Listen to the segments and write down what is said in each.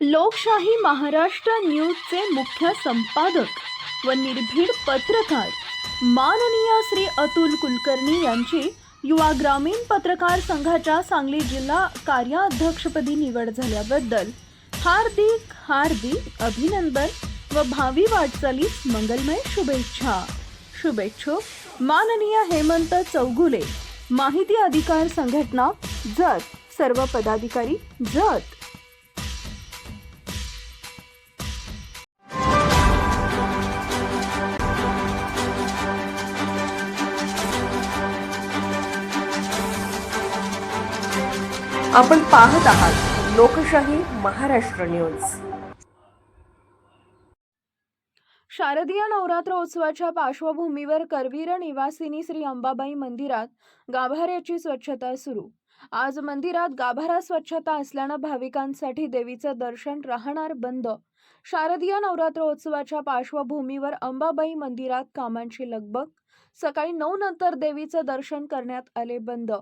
लोकशाही महाराष्ट्र न्यूजचे मुख्य संपादक व निर्भीड पत्रकार. माननीय श्री अतुल कुलकर्णी यांची युवा ग्रामीण पत्रकार संघाच्या सांगली जिल्हा कार्याध्यक्षपदी निवड झाल्याबद्दल हार्दिक हार्दिक अभिनंदन व भावी वाटचालीस मंगलमय शुभेच्छा. शुभेच्छुक माननीय हेमंत चौगुले माहिती अधिकार संघटना जत सर्व पदाधिकारी जत. आपण पाहत आहात लोकशाही महाराष्ट्र न्यूज. शारदीय नवरात्र उत्सवाच्या पार्श्वभूमीवर करवीर निवासिनी श्री अंबाबाई मंदिरात गाभाऱ्याची स्वच्छता सुरू. आज मंदिरात गाभारा स्वच्छता असल्यानं भाविकांसाठी देवीचं दर्शन राहणार बंद. शारदीय नवरात्रोत्सवाच्या पार्श्वभूमीवर अंबाबाई मंदिरात कामांची लगबग. सकाळी नऊ नंतर देवीचं दर्शन करण्यात आले बंद.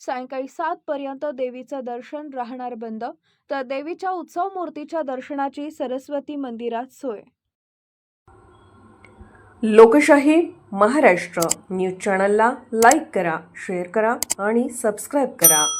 सायंकाळी सात पर्यंत देवीचं दर्शन राहणार बंद. तर देवीच्या उत्सव मूर्तीच्या दर्शनाची सरस्वती मंदिरात सोय. लोकशाही महाराष्ट्र. न्यूज चॅनलला लाईक करा शेअर करा आणि सबस्क्राईब करा.